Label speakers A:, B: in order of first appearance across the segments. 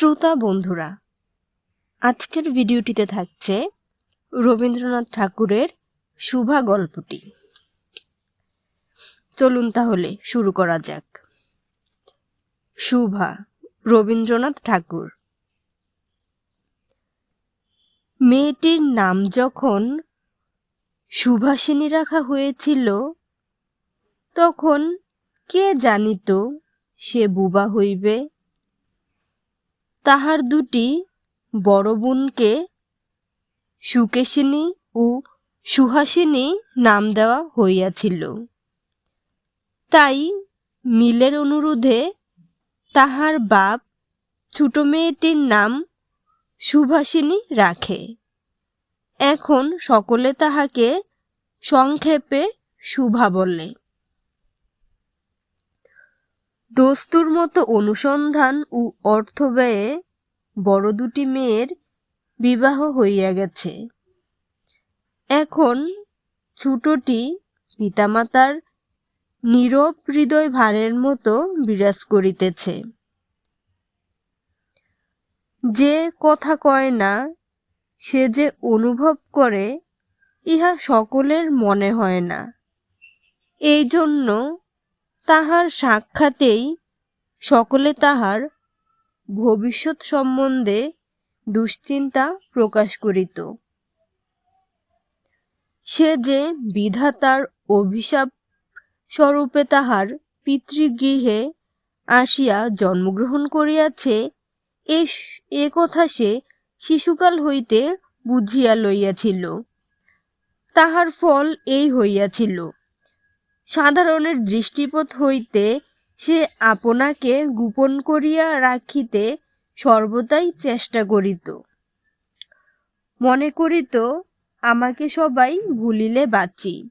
A: শ্রোতা বন্ধুরা, আজকের ভিডিওটিতে থাকছে রবীন্দ্রনাথ ঠাকুরের শুভা গল্পটি। চলুন তাহলে শুরু করা যাক। শুভা, রবীন্দ্রনাথ ঠাকুর। মেয়েটির নাম যখন সুভাষিনী রাখা হয়েছিল, তখন কে জানিত সে বুবা হইবে? তাহার দুটি বড় বোনকে সুকেশিনী ও সুহাসিনী নাম দেওয়া হইয়াছিল। তাই মিলের অনুরোধে তাহার বাপ ছোট মেয়েটির নাম সুভাষিনী রাখে। এখন সকলে তাহাকে সংক্ষেপে শুভা বলে। দস্তুর মতো অনুসন্ধান ও অর্থ ব্যয়ে বড় দুটি মেয়ের বিবাহ হইয়া গেছে। এখন ছোটটি পিতামাতার নীরব হৃদয় ভারের মতো বিরাজ করিতেছে। যে কথা কয় না, সে যে অনুভব করে, ইহা সকলের মনে হয় না। এই জন্য তাহার সাক্ষাতেই সকলে তাহার ভবিষ্যৎ সম্বন্ধে দুশ্চিন্তা প্রকাশ করিত। সে যে বিধাতার অভিশাপ স্বরূপে তাহার পিতৃগৃহে আসিয়া জন্মগ্রহণ করিয়াছে এ এ কথা সে শিশুকাল হইতে বুঝিয়া লইয়াছিল। তাহার ফল এই হইয়াছিল। সাধারণের দৃষ্টিপথ হইতে সে আপনাকে গোপন করিয়া রাখিতে সর্বদাই চেষ্টা করিত। মনে করিত, আমাকে সবাই ভুলিলে বাঁচি।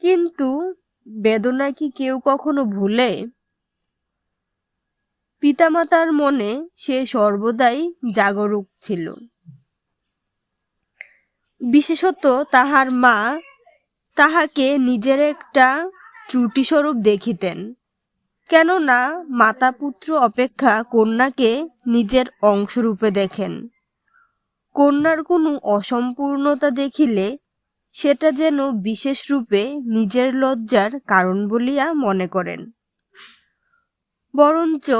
A: কিন্তু বেদনা কি কেউ কখনো ভুলে? পিতামাতার মনে সে সর্বদাই জাগরুক ছিল। বিশেষত তাহার মা তাহাকে নিজের একটা ত্রুটিস্বরূপ দেখিতেন। কেননা মাতা পুত্র অপেক্ষা কন্যাকে নিজের অংশরূপে দেখেন। কন্যার কোনো অসম্পূর্ণতা দেখিলে সেটা যেন বিশেষ রূপে নিজের লজ্জার কারণ বলিয়া মনে করেন। বরঞ্চ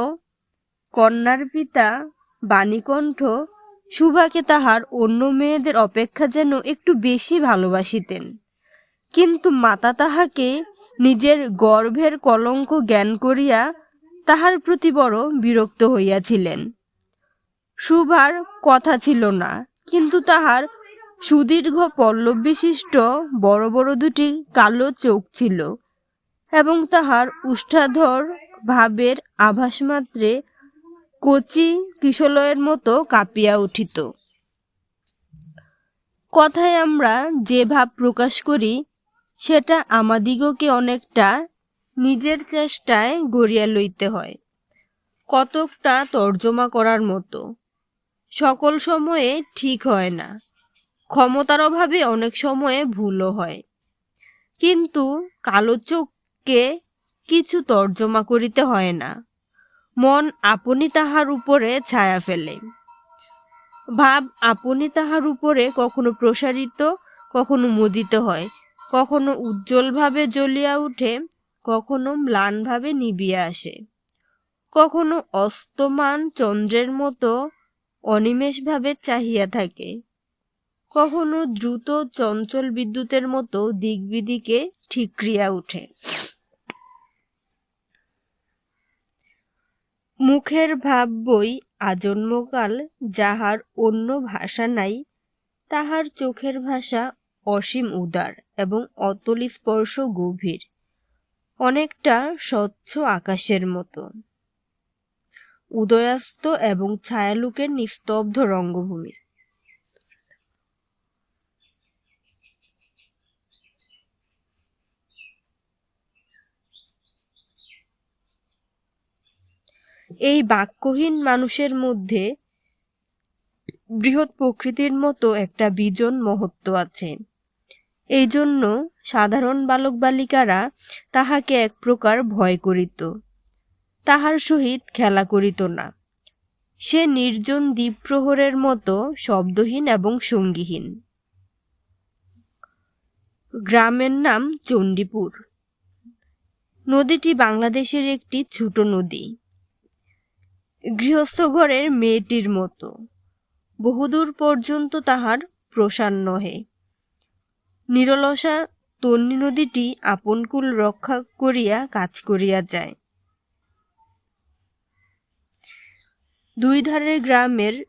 A: কন্যার পিতা বাণীকণ্ঠ সুভাকে তাহার অন্য মেয়েদের অপেক্ষা যেন একটু বেশি ভালোবাসিতেন। কিন্তু মাতা তাহাকে নিজের গর্ভের কলঙ্ক জ্ঞান করিয়া তাহার প্রতি বড় বিরক্ত হইয়াছিলেন। সুভার কথা ছিল না, কিন্তু তাহার সুদীর্ঘ পল্লব বিশিষ্ট বড় বড় দুটি কালো চোখ ছিল এবং তাহার উষ্ঠাধর ভাবের আভাস মাত্রে কচি কিশলয়ের মতো কাঁপিয়া উঠিত। কথায় আমরা যে ভাব প্রকাশ করি সেটা আমাদিগকে অনেকটা নিজের চেষ্টায় গড়িয়া লইতে হয়। কতকটা তর্জমা করার মতো। সকল সময়ে ঠিক হয় না। ক্ষমতার অভাবে অনেক সময়ে ভুলও হয়। কিন্তু কালো চোখকে কিছু তর্জমা করিতে হয় না। মন আপনি তাহার উপরে ছায়া ফেলে। ভাব আপনি তাহার উপরে কখনো প্রসারিত, কখনো মুদিত হয়। কখনো উজ্জ্বলভাবে জ্বলিয়া উঠে, কখনো ম্লানভাবে নিবিয়া আসে। কখনো অস্তমান চন্দ্রের মতো অনিমেষভাবে চাহিয়া থাকে। কখনো দ্রুত চঞ্চল বিদ্যুতের মতো দিকবিদিকে ঠিকরিয়া উঠে। মুখের ভাব বই আজন্মকাল যাহার অন্য ভাষা নাই, তাহার চোখের ভাষা অসীম উদার এবং অতল স্পর্শ গভীর, অনেকটা স্বচ্ছ আকাশের মতো। উদয়াস্ত এবং ছায়ালুকের নিস্তব্ধ রঙ্গভূমি। এই বাক্যহীন মানুষের মধ্যে বৃহৎ প্রকৃতির মতো একটা বিজন মহত্ব আছে। এই জন্য সাধারণ বালক বালিকারা তাহাকে এক প্রকার ভয় করিত। তাহার সহিত খেলা করিত না। সে নির্জন দ্বীপ্রহরের মতো শব্দহীন এবং সঙ্গীহীন। গ্রামের নাম চণ্ডীপুর। নদীটি বাংলাদেশের একটি ছোট নদী। গৃহস্থ ঘরের মেয়েটির মতো। বহুদূর পর্যন্ত তাহার প্রসার নহে নিরলসা তন্নি নদীটি আপনকুল রক্ষা করিয়া কাজ করিয়া যায়। দুই ধারের গ্রামের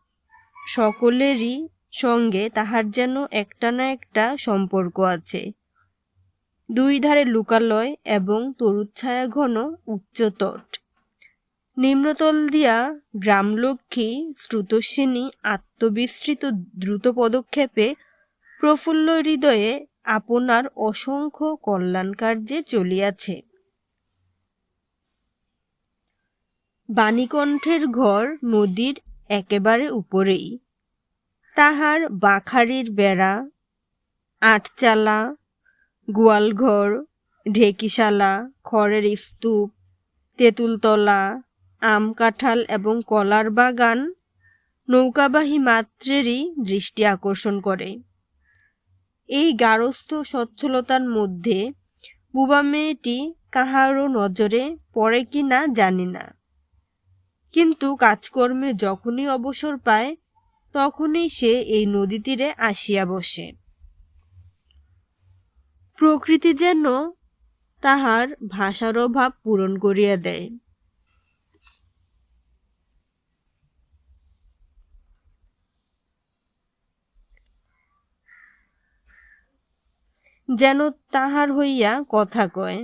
A: সকলেরই সঙ্গে তাহার যেন একটা না একটা সম্পর্ক আছে। দুই ধারে লুকালয় এবং তরুচ্ছায়া ঘন উচ্চতট নিম্নতল দিয়া গ্রামলক্ষ্মী শ্রুতস্বিনী আত্মবিস্তৃত দ্রুত পদক্ষেপে প্রফুল্ল হৃদয়ে আপনার অসংখ্য কল্যাণ কার্যে চলিয়াছে। বাণীকণ্ঠের ঘর নদীর একেবারে উপরেই। তাহার বাখারির বেড়া, আটচালা, গোয়ালঘর, ঢেকিশালা, খড়ের স্তূপ, তেঁতুলতলা, আম কাঁঠাল এবং কলার বাগান নৌকাবাহী মাত্রেরই দৃষ্টি আকর্ষণ করে। এই গারস্থ সচ্ছলতার মধ্যে বুবা মেয়েটি কাহারও নজরে পড়ে কি না জানি না। কিন্তু কাজকর্মে যখনই অবসর পায়, তখনই সে এই নদী তীরে আসিয়া বসে। প্রকৃতি যেন তাহার ভাষার অভাব পূরণ করিয়া দেয়। যেন তাহার হইয়া কথা কয়।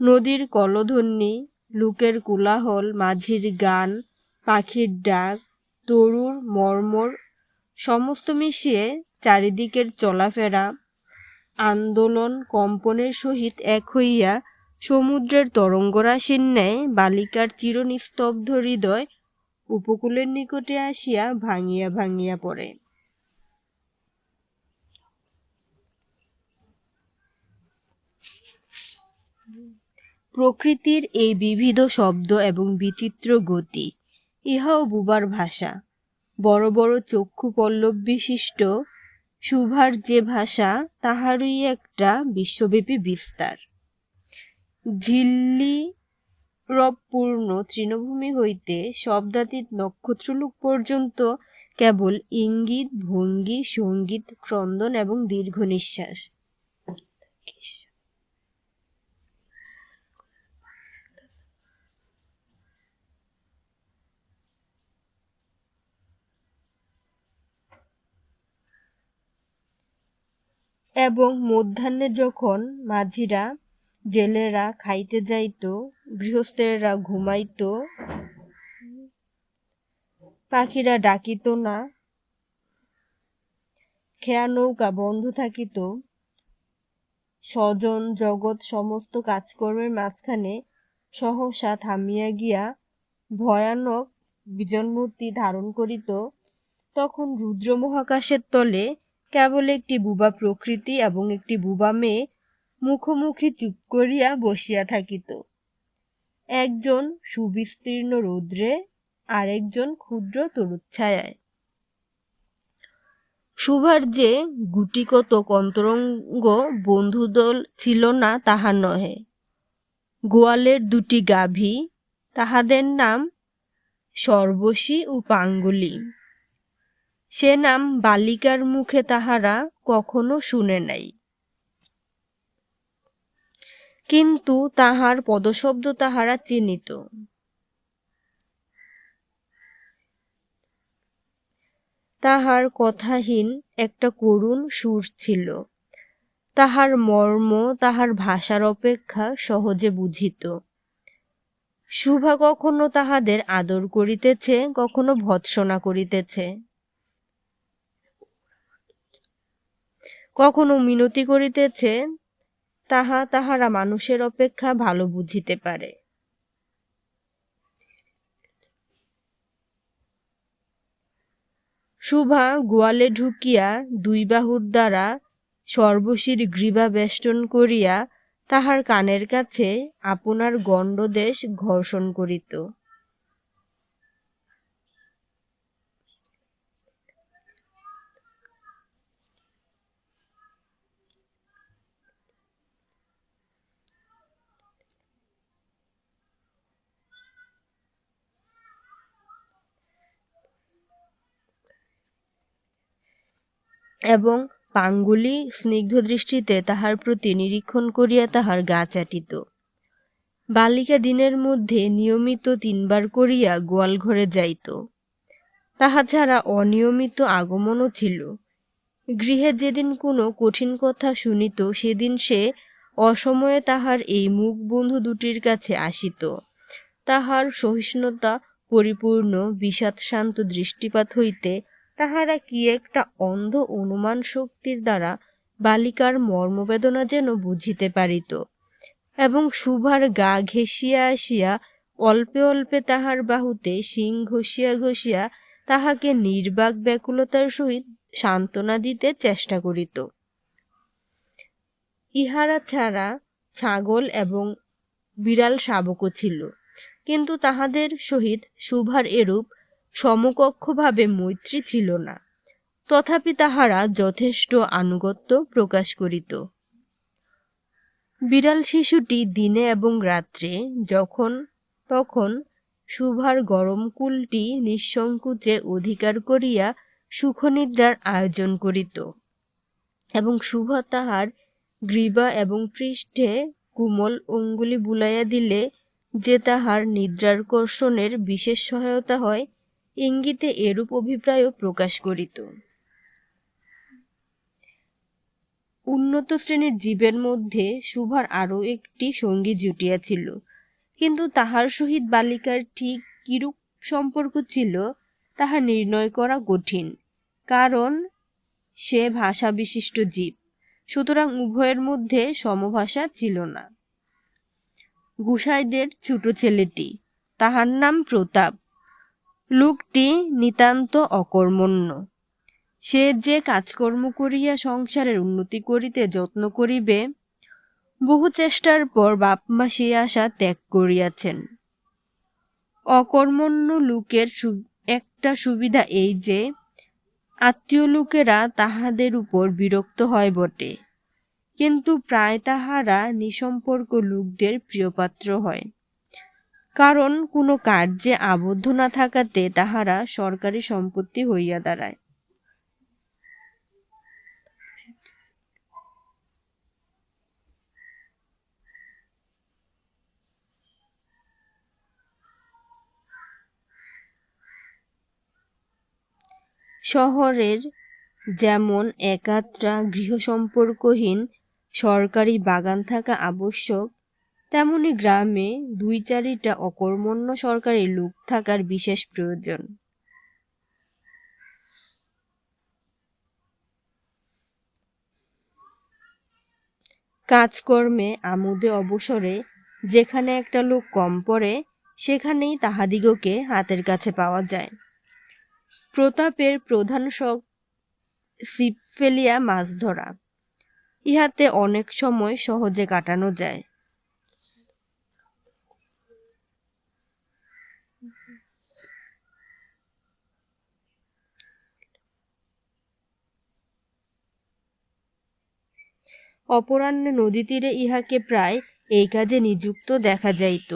A: নদীর কলধ্বনি, লোকের কোলাহল, মাঝির গান, পাখির ডাক, তরুর মর্মর, সমস্ত মিশিয়ে চারিদিকের চলাফেরা, আন্দোলন কম্পনের সহিত এক হইয়া সমুদ্রের তরঙ্গরাশির ন্যায় বালিকার চিরনিস্তব্ধ হৃদয় উপকূলের নিকটে আসিয়া ভাঙিয়া ভাঙিয়া পড়ে। প্রকৃতির এই বিবিধ শব্দ এবং বিচিত্র গতি, ইহাও বুবার ভাষা। বড় বড় চক্ষু পল্লব বিশিষ্ট, সুভার যে ভাষা, তাহারই একটা বিশ্বব্যাপী বিস্তার। ঝিল্লি রবপূর্ণ তৃণভূমি হইতে শব্দাতীত নক্ষত্রলোক পর্যন্ত কেবল ইঙ্গিত, ভঙ্গি, সংগীত, ক্রন্দন এবং দীর্ঘ নিঃশ্বাস এবং মধ্যাহ্নে যখন মাঝিরা, জেলেরা খাইতে যাইত গৃহস্থেরা ঘুমাইত, পাখিরা ডাকিত না, খেয়া নৌকা বন্ধ থাকিত, স্বজন জগৎ সমস্ত কাজকর্মের মাঝখানে সহসা থামিয়া গিয়া ভয়ানক বিজনমূর্তি ধারণ করিত, তখন রুদ্র মহাকাশের তলে কেবল একটি বুবা প্রকৃতি এবং একটি বুবা মেয়ে মুখোমুখি চুপ করিয়া বসিয়া থাকিত। একজন সুবিস্তীর্ণ রৌদ্রে, আরেকজন ক্ষুদ্র তরুচ্ছায়ায়। সুভার যে গুটিকত অন্তরঙ্গ বন্ধুদল ছিল না তাহা নহে। গোয়ালের দুটি গাভী, তাহাদের নাম সর্বশী ও পাঙ্গুলি। সে নাম বালিকার মুখে তাহারা কখনো শুনে নাই। কিন্তু তাহার পদশব্দ তাহারা চিহ্নিত। তাহার কথাহীন একটা করুণ সুর ছিল। তাহার মর্ম, তাহার ভাষার অপেক্ষা সহজে বুঝিত। শুভা কখনো তাহাদের আদর করিতেছে, কখনো ভৎসনা করিতেছে। কখনো মিনতি করিতেছে তাহা তাহারা মানুষের অপেক্ষা ভালো বুঝিতে পারে। শুভা গোয়ালে ঢুকিয়া দুই বাহুর দ্বারা সর্বশীর গ্রীবা বেষ্টন করিয়া তাহার কানের কাছে আপনার গণ্ডদেশ ঘর্ষণ করিত। এবং পাঙ্গুলি স্নিগ্ধ দৃষ্টিতে তাহার প্রতি নিরীক্ষণ করিয়া তাহার গা চাটিত। বালিকা দিনের মধ্যে নিয়মিত তিনবার করিয়া গোয়াল ঘরে যাইত। তাহা ছাড়া অনিয়মিত আগমনও ছিল। গৃহে যেদিন কোনো কঠিন কথা শুনিত, সেদিন সে অসময়ে তাহার এই মুখ বন্ধু দুটির কাছে আসিত। তাহার সহিষ্ণুতা, পরিপূর্ণ, বিষাদ শান্ত দৃষ্টিপাত হইতে তাহারা কি একটা অন্ধ অনুমান শক্তির দ্বারা বালিকার মর্মবেদনা যেন বুঝিতে পারিত? এবং সুভার গা ঘেঁষিয়া আসিয়া অল্পে অল্পে তাহার বাহুতে শিং ঘষিয়া ঘষিয়া তাহাকে নির্বাক ব্যাকুলতার সহিত সান্ত্বনা দিতে চেষ্টা করিত। ইহারা ছাড়া ছাগল এবং বিড়াল শাবকও ছিল, কিন্তু তাহাদের সহিত সুভার এরূপ সমকক্ষভাবে মৈত্রী ছিল না। তথাপি তাহারা যথেষ্ট আনুগত্য প্রকাশ করিত। বিড়াল শিশুটি দিনে এবং রাত্রে যখন, তখন সুভার গরম কুলটি নিঃসংকোচে অধিকার করিয়া সুখনিদ্রার আয়োজন করিত এবং শুভা তাহার গ্রীবা এবং পৃষ্ঠে কুমল অঙ্গুলি বুলাইয়া দিলে যে তাহার নিদ্রার কর্ষণের বিশেষ সহায়তা হয় ইঙ্গিতে এরূপ অভিপ্রায়ও প্রকাশ করিত। উন্নত শ্রেণির জীবের মধ্যে শুভার আরও একটি সঙ্গী জুটিয়াছিল কিন্তু তাহার সহিত বালিকার ঠিক কিরূপ সম্পর্ক ছিল, তাহা নির্ণয় করা কঠিন। কারণ, সে ভাষা বিশিষ্ট জীব, সুতরাং উভয়ের মধ্যে সমভাষা ছিল না। গুসাইদের ছোট ছেলেটি, তাহার নাম প্রতাপ। লোকটি নিতান্ত অকর্মণ্য। সে যে কাজকর্ম করিয়া সংসারের উন্নতি করিতে যত্ন করিবে, বহু চেষ্টার পর বাপমা সে আশা ত্যাগ করিয়াছেন। অকর্মণ্য লোকের একটা সুবিধা এই যে, আত্মীয় লোকেরা তাহাদের উপর বিরক্ত হয় বটে। কিন্তু প্রায় তাহারা নিসম্পর্ক লোকদের প্রিয়পাত্র হয়। কারণ কোনো কার্যে আবদ্ধ না থাকাতে তাহারা সরকারি সম্পত্তি হইয়া দাঁড়ায়। শহরের যেমন একাত্রা গৃহসম্পর্কহীন সরকারি বাগান থাকা আবশ্যক তেমনি গ্রামে দুই চারিটা অকর্মণ্য সরকারি লোক থাকার বিশেষ প্রয়োজন। কাজকর্মে, আমোদে অবসরে যেখানে একটা লোক কম পড়ে, সেখানেই তাহাদিগকে হাতের কাছে পাওয়া যায়। প্রতাপের প্রধান শখ ছিপ ফেলিয়া মাছ ধরা। ইহাতে অনেক সময় সহজে কাটানো যায়। অপরাহ্নে নদী তীরে ইহাকে প্রায় এই কাজে নিযুক্ত দেখা যাইত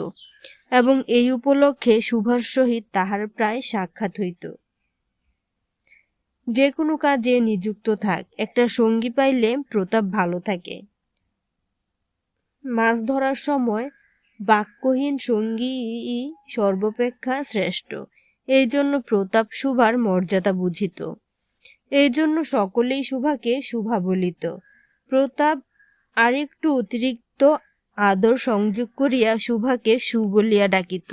A: এবং এই উপলক্ষে শুভার সহিত তাহার প্রায় সাক্ষাৎ হইত। যে কোনো কাজে নিযুক্ত থাক, একটা সঙ্গী পাইলে প্রতাপ ভালো থাকে। মাছ ধরার সময় বাক্যহীন সঙ্গী সর্বাপেক্ষা শ্রেষ্ঠ, এই জন্য প্রতাপ শুভার মর্যাদা বুঝিত। এই জন্য সকলেই শুভাকে শুভা বলিত প্রতাপ আরেকটু অতিরিক্ত আদর সংযোগ করিয়া শুভাকে সু বলিয়া ডাকিত।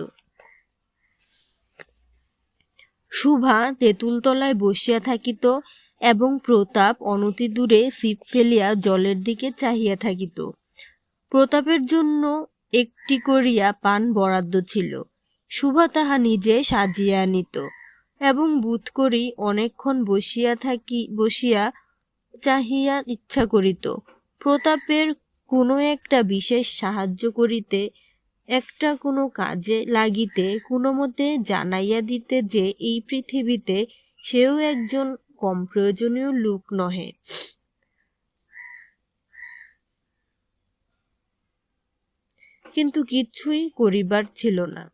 A: শুভা তেঁতুলতলায় বসিয়া থাকিত এবং প্রতাপ অনতি দূরে ছিপ ফেলিয়া জলের দিকে চাহিয়া থাকিত। প্রতাপের জন্য একটি করিয়া পান বরাদ্দ ছিল। শুভা তাহা নিজে সাজিয়া আনিত এবং বুধ করি অনেকক্ষণ বসিয়া থাকি, বসিয়া চাহিয়া ইচ্ছা করিত। প্রতাপের কোনো একটা বিশেষ সাহায্য করিতে, একটা কোনো কাজে লাগিতে, কোনো মতে জানাইয়া দিতে যে এই পৃথিবীতে সেও একজন কম প্রয়োজনীয় লোক নহে। কিন্তু কিছুই করিবার ছিল না।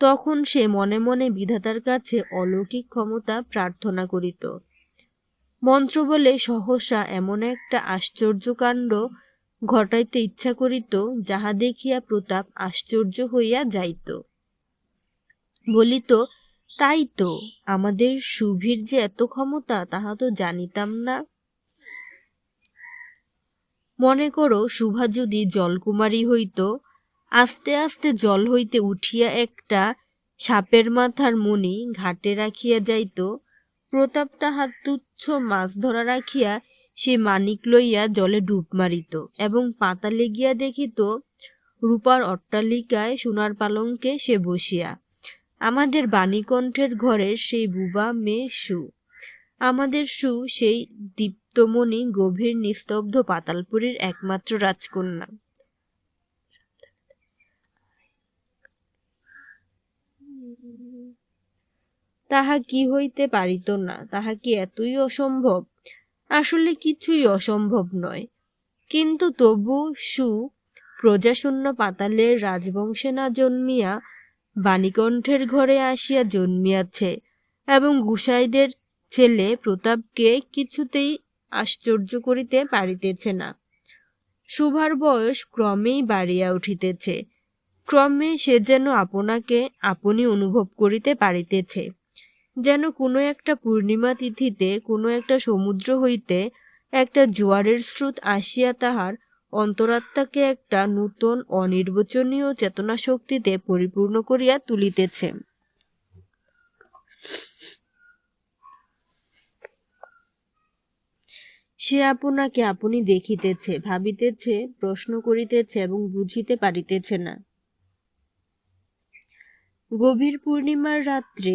A: তখন সে মনে মনে বিধাতার কাছে অলৌকিক ক্ষমতা প্রার্থনা করিত। মন্ত্র বলে, সহসা এমন একটা আশ্চর্যকাণ্ড ঘটাইতে ইচ্ছা করিত, যাহা দেখিয়া প্রতাপ আশ্চর্য হইয়া যাইত। বলিত, তাই তো, আমাদের সুভীর যে এত ক্ষমতা, তাহা তো জানিতাম না। মনে করো শুভা যদি জলকুমারী হইত আস্তে আস্তে জল হইতে উঠিয়া একটা সাপের মাথার মণি ঘাটে রাখিয়া যাইত। প্রতাপ তাহার তুচ্ছ মাছ ধরা রাখিয়া সে মানিক লইয়া জলে ডুব মারিত এবং পাতালে গিয়া দেখিত রূপার অট্টালিকায় সোনার পালঙ্কে সে বসিয়া। আমাদের বাণীকণ্ঠের ঘরের সেই বুবা মেয়ে সু। আমাদের সু সেই দীপ্তমণি গভীর নিস্তব্ধ পাতালপুরীর একমাত্র রাজকন্যা। তাহা কি হইতে পারিত না, তাহা কি এতই অসম্ভব? আসলে কিছুই অসম্ভব নয়। কিন্তু তবু সু প্রজাশূন্য পাতালের রাজবংশে না জন্মিয়া বাণীকণ্ঠের ঘরে আসিয়া জন্মিয়াছে এবং গুসাইদের ছেলে প্রতাপকে কিছুতেই আশ্চর্য করিতে পারিতেছে না। শুভার বয়স ক্রমেই বাড়িয়া উঠিতেছে। ক্রমে সে যেন আপনাকে, আপনি অনুভব করিতে পারিতেছে। যেন কোনো একটা পূর্ণিমা তিথিতে, কোনো একটা সমুদ্র হইতে একটা জোয়ারের স্রোত আসিয়া তাহার অন্তরাত্মাকে একটা নূতন, অনির্বচনীয় চেতনা শক্তিতে পরিপূর্ণ করিয়া তুলিতেছে। সে আপনাকে আপনি দেখিতেছে, ভাবিতেছে, প্রশ্ন করিতেছে এবং বুঝিতে পারিতেছে না। গভীর পূর্ণিমার রাত্রে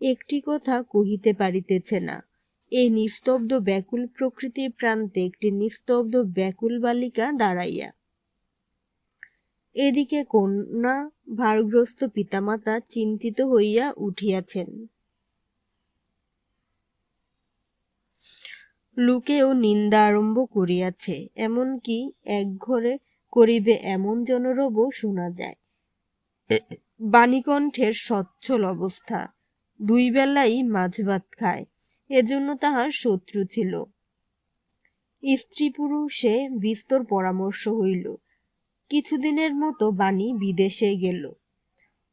A: একটি কথা কহিতে পারিতেছে না। এই নিস্তব্ধ ব্যাকুল প্রকৃতির প্রান্তে একটি নিস্তব্ধ ব্যাকুল বালিকা দাঁড়াইয়া। এদিকে কন্যা ভারগ্রস্ত পিতামাতা চিন্তিত হইয়া উঠিয়াছেন। লোকেও নিন্দা আরম্ভ করিয়াছে এমনকি এক ঘরে করিবে এমন জনরবও শোনা যায়। বাণীকণ্ঠের সচ্ছল অবস্থা। দুই বেলাই মাছ ভাত খায়। এজন্য তাহার শত্রু ছিল। স্ত্রী পুরুষে বিস্তর পরামর্শ হইল। কিছুদিনের মতো বাণী বিদেশে গেল।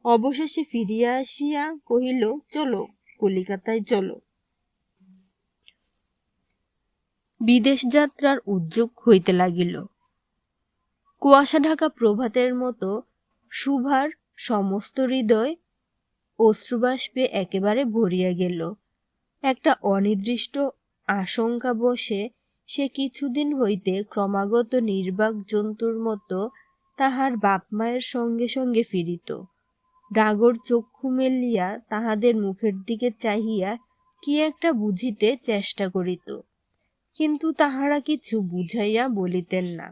A: অবশেষে ফিরিয়া আসিয়া কহিল, চলো, কলিকাতায় চলো। বিদেশ যাত্রার উদ্যোগ হইতে লাগিল। কুয়াশা ঢাকা প্রভাতের মতো শুভার সমস্ত হৃদয় অশ্রুবাষ্পে একেবারে ভরিয়া গেল। একটা অনির্দিষ্ট আশঙ্কা বসে সে কিছুদিন হইতে ক্রমাগত নির্বাক জন্তুর মতো তাহার বাপ মায়ের সঙ্গে সঙ্গে ফিরিত। ডাগর চক্ষু মেলিয়া তাহাদের মুখের দিকে চাহিয়া কি একটা বুঝিতে চেষ্টা করিত, কিন্তু তাহারা কিছু বুঝাইয়া বলিতেন না।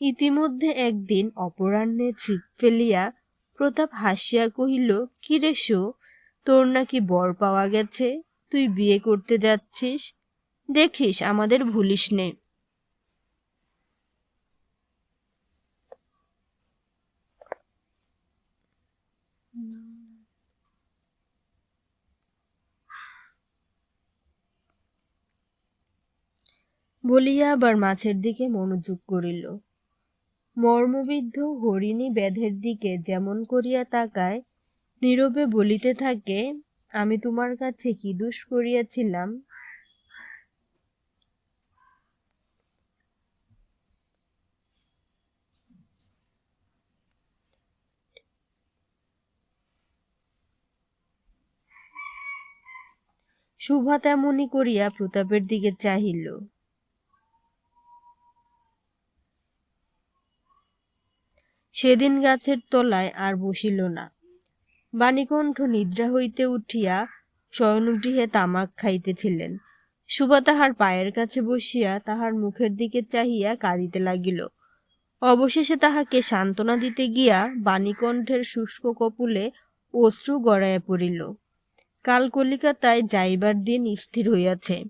A: ইতিমধ্যে একদিন অপরাহ্নে ছিপ ফেলিয়া প্রতাপ হাসিয়া কহিল কিরে শো? তোর নাকি বর পাওয়া গেছে। তুই বিয়ে করতে যাচ্ছিস। দেখিস, আমাদের ভুলিস নে। বলিয়া আবার মাছের দিকে মনোযোগ করিল। মর্মবিদ্ধ হরিণী ব্যাধের দিকে যেমন করিয়া তাকায়, নীরবে বলিতে থাকে, আমি তোমার কাছে কি দোষ করিয়াছিলাম? শুভা তেমনি করিয়া প্রতাপের দিকে চাহিল। সেদিন গাছের তলায় আর বসিল না। বাণীকণ্ঠ নিদ্রা হইতে উঠিয়া শয়নগৃহে তামাক খাইতেছিলেন। সুভা তাহার পায়ের কাছে বসিয়া তাহার মুখের দিকে চাহিয়া কাঁদিতে লাগিল। অবশেষে তাহাকে সান্ত্বনা দিতে গিয়া বাণীকণ্ঠের শুষ্ক কপুলে অশ্রু গড়াইয়া পড়িল। কাল কলিকাতায় যাইবার দিন স্থির হইয়াছে।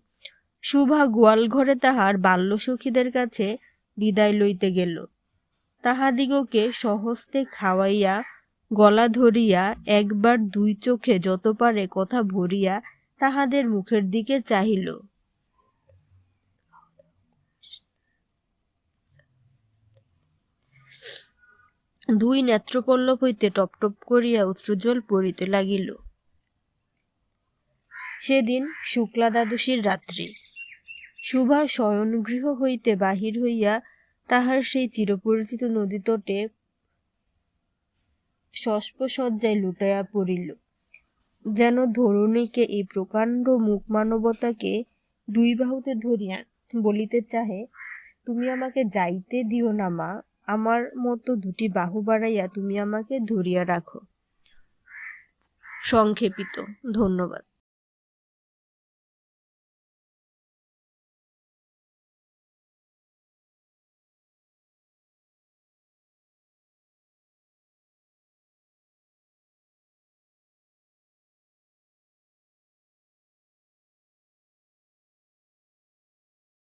A: শুভা গোয়ালঘরে তাহার বাল্যসখীদের কাছে বিদায় লইতে গেল। তাহাদিগকে সহস্তে খাওয়াইয়া, গলা ধরিয়া, একবার দুই চোখে যত পারে কথা ভরিয়া তাহাদের মুখের দিকে চাহিল। দুই নেত্রপল্লব হইতে টপটপ করিয়া অশ্রুজল পড়িতে লাগিল। সেদিন শুক্লা দ্বাদশীর রাত্রি। শুভা শয়নগৃহ হইতে বাহির হইয়া তাহার সেই চিরপরিচিত নদীতটে শস্পসজ্জায় লুটাইয়া পড়িল। যেন ধরণীকে এই প্রকাণ্ড মুখ মানবতাকে দুই বাহুতে ধরিয়া বলিতে চাহে, তুমি আমাকে যাইতে দিও না মা, আমার মতো দুটি বাহু বাড়াইয়া তুমি আমাকে ধরিয়া রাখো। সংক্ষেপিত, ধন্যবাদ।